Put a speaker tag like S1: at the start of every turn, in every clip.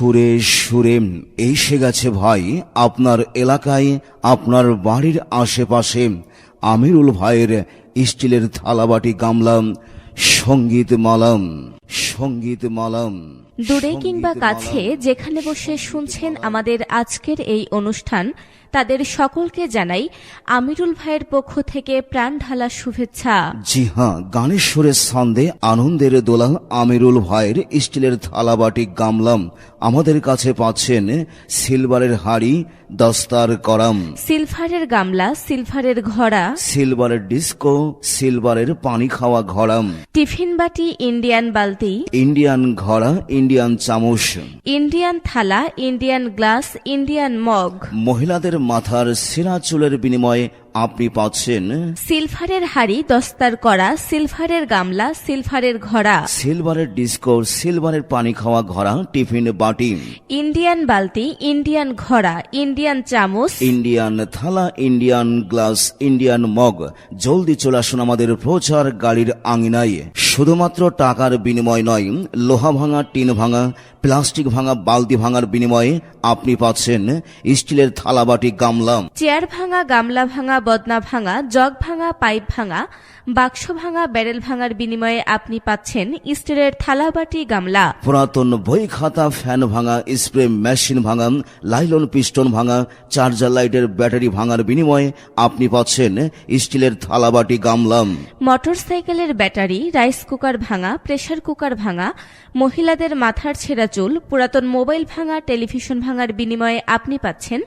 S1: সুরে সুরে এসে গেছে ভাই আপনার এলাকায় আপনার বাড়ির আশেপাশে। আমিরুল ভাইয়ের স্টিলের থালাবাটি গামলাম সংগীত মালাম সংগীত মালাম
S2: দূরে কিংবা কাছে যেখানে বসে শুনছেন আমাদের আজকের এই অনুষ্ঠান তাদের সকলকে জানাই আমিরুল ভাইয়ের পক্ষ থেকে প্রাণ ঢালা শুভেচ্ছা।
S1: জি হ্যাঁ গানের সুরের ছন্দে আনন্দের দোলা আমিরুল ভাইয়ের স্টিলের থালাবাটি গামলাম। আমাদের কাছে পাচ্ছেন সিলভারের হাড়ি দস্তার করাম।
S2: সিলভারের গামলা সিলভারের ঘড়া।
S1: সিলভারের ডিস্কো সিলভারের পানি খাওয়া ঘড়াম।
S2: টিফিন বাটি ইন্ডিয়ান বালতি।
S1: ইন্ডিয়ান ঘড়া ইন্ডিয়ান চামচ।
S2: ইন্ডিয়ান থালা ইন্ডিয়ান গ্লাস ইন্ডিয়ান মগ।
S1: মহিলাদের মাথার সেরা চুলের বিনিময়ে আপনি পাচ্ছেন
S2: সিলভারের হাড়ি দস্তার করা সিলভারের গামলা সিলভারের ঘড়া।
S1: সিলভারের ডিস্কো সিলভারের পানি খাওয়া ঘড়া টিফিন বাটি।
S2: ইন্ডিয়ান বালতি ইন্ডিয়ান ঘড়া ইন্ডিয়ান চামচ।
S1: ইন্ডিয়ান থালা ইন্ডিয়ান গ্লাস ইন্ডিয়ান মগ। জলদি চলে আসুন আমাদের প্রচার গাড়ির আঙিনায়। শুধুমাত্র টাকার বিনিময় নয় লোহা ভাঙা টিন ভাঙা প্লাস্টিক ভাঙা বালতি ভাঙার বিনিময়ে আপনি পাচ্ছেন স্টিলের থালা বাটি গামলা।
S2: চেয়ার ভাঙা গামলা ভাঙা বদনা ভাঙা জগ ভাঙা পাইপ ভাঙা বাক্স ভাঙা ব্যারেল ভাঙার বিনিময়ে আপনি পাচ্ছেন স্টিলের থালাবাটি গামলা।
S1: পুরাতন বই খাতা ফ্যান ভাঙা স্প্রে মেশিন ভাঙা লাইলন পিস্টন ভাঙা চার্জার লাইটের ব্যাটারি ভাঙার বিনিময়ে আপনি পাচ্ছেন স্টিলের থালাবাটি গামলাম
S2: মোটরসাইকেলের ব্যাটারি রাইস কুকার ভাঙা প্রেসার কুকার ভাঙা মহিলাদের মাথার ছেঁড়া চুল পুরাতন মোবাইল ভাঙা টেলিভিশন ভাঙার বিনিময়ে আপনি পাচ্ছেন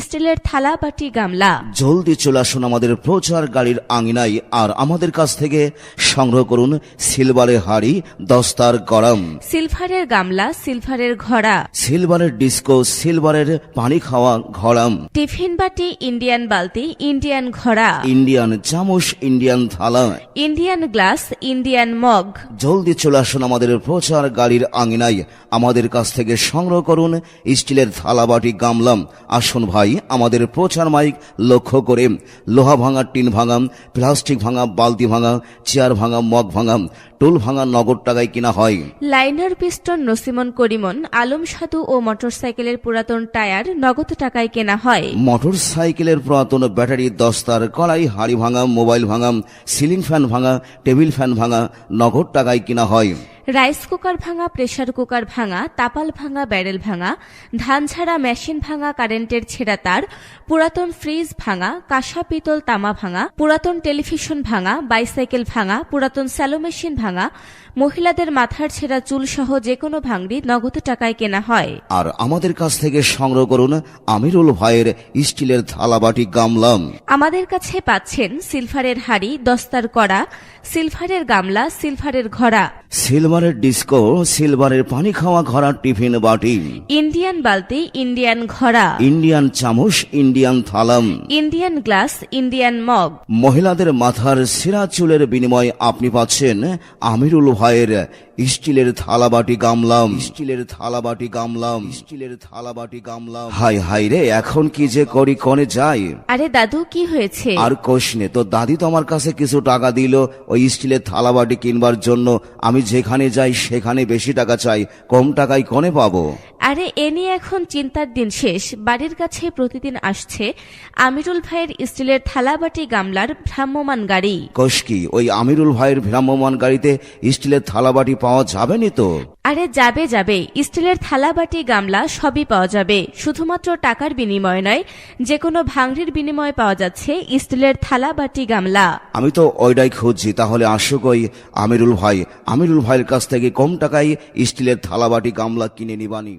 S2: স্টিলের থালাবাটি গামলা।
S1: জলদি চলে আসুন আমাদের প্রচার গাড়ির আঙিনায় আর আমাদের কাছ থেকে সংগ্রহ করুন সিলভারের হাড়ি দস্তার গরম।
S2: সিলভারের গামলা সিলভারের ঘড়া।
S1: সিলভারের ডিস্কো সিলভারের পানি খাওয়া ঘড়াম।
S2: টিফিন বাটি ইন্ডিয়ান বালতি ইন্ডিয়ান ঘড়া।
S1: ইন্ডিয়ান চামচ ইন্ডিয়ান থালা।
S2: Indian glass Indian mug.
S1: জলদি চলে আসুন আমাদের প্রচার গাড়ির আঙিনায়। আমাদের কাছ থেকে সংগ্রহ করুন স্টিলের থালাবাটি গামলাম। আসুন ভাই আমাদের প্রচার মাইক লক্ষ্য করে। লোহা ভাঙা টিন ভাঙা প্লাস্টিক ভাঙা বালতি ভাঙা চেয়ার ভাঙা মগ ভাঙাম টুল ভাঙা নগদ টাকায় কিনা হয়।
S2: লাইনার পিস্টন নসিমন করিমন আলম সাধু ও মোটরসাইকেলের পুরাতন টায়ার নগদ টাকায় কেনা হয়।
S1: মোটর সাইকেলের পুরাতন ব্যাটারি দস্তার কড়াই হাড়ি ভাঙা মোবাইল ভাঙা সিলিং ফ্যান ভাঙা টেবিল ফ্যান ভাঙা নগদ টাকায় কিনা হয়।
S2: রাইস কুকার ভাঙা প্রেসার কুকার ভাঙা তাপাল ভাঙা ব্যারেল ভাঙা ধান ছাড়া মেশিন ভাঙা কারেন্টের ছেঁড়া তার পুরাতন ফ্রিজ ভাঙা কাঁসা পিতল তামা ভাঙা পুরাতন টেলিভিশন ভাঙা বাইসাইকেল ভাঙা পুরাতন স্যালো মেশিন ভাঙা মহিলাদের মাথার ছেঁড়া চুল সহ যে কোনো ভাঙড়ি নগদ টাকায় কেনা হয়।
S1: আর আমাদের কাছ থেকে সংগ্রহ করুন আমিরুল ভাইয়ের স্টিলের থালাবাটি গামলাম।
S2: আমাদের কাছে পাচ্ছেন সিলভারের হাড়ি দস্তার করা সিলভারের গামলা সিলভারের ঘড়া।
S1: সিলভারের ডিস্কো সিলভারের পানি খাওয়া ঘরা টিফিন বাটি।
S2: ইন্ডিয়ান বালতি ইন্ডিয়ান ঘড়া।
S1: ইন্ডিয়ান চামচ Indian থালাম।
S2: Indian glass Indian mug.
S1: মহিলাদের মাথার সেরা চুলের বিনিময়ে আপনি পাচ্ছেন আমিরুল ভাইয়ের স্টিলের থালাবাটি গামলাম। স্টিলের থালাবাটি গামলাম। স্টিলের থালাবাটি গামলাম। হাই হাই রে এখন কি যে করি কনে যাই।
S2: আরে দাদু কি হয়েছে?
S1: আর কোশনে তো দাদি তো আমার কাছে কিছু টাকা দিল ওই স্টিলের থালাবাটি কিনবার জন্য। আমি যেখানে যাই সেখানে বেশি টাকা চাই কম টাকায় কনে পাবো?
S2: আরে, এ নিয়ে এখন চিন্তার দিন শেষ। বাড়ির কাছে প্রতিদিন আসছে আমিরুল ভাইয়ের স্টিলের থালাবাটি গামলার ভ্রাম্যমান গাড়ি।
S1: কষ্কি ওই আমিরুল ভাইয়ের ভ্রাম্যমান গাড়িতে স্টিলের থালাবাটি পাওয়া যাবে নি তো?
S2: আরে যাবে যাবে। স্টিলের থালা, বাটি, গামলা সবই পাওয়া যাবে। শুধুমাত্র টাকার বিনিময় নয় যে কোনো ভাঙড়ির বিনিময়ে পাওয়া যাচ্ছে স্টিলের থালা, বাটি, গামলা।
S1: আমি তো ওইটাই খুঁজছি। তাহলে আসুক ওই আমিরুল ভাই। আমিরুল ভাইয়ের কাছ থেকে কম টাকায় স্টিলের থালা, বাটি, গামলা কিনে নিবানি।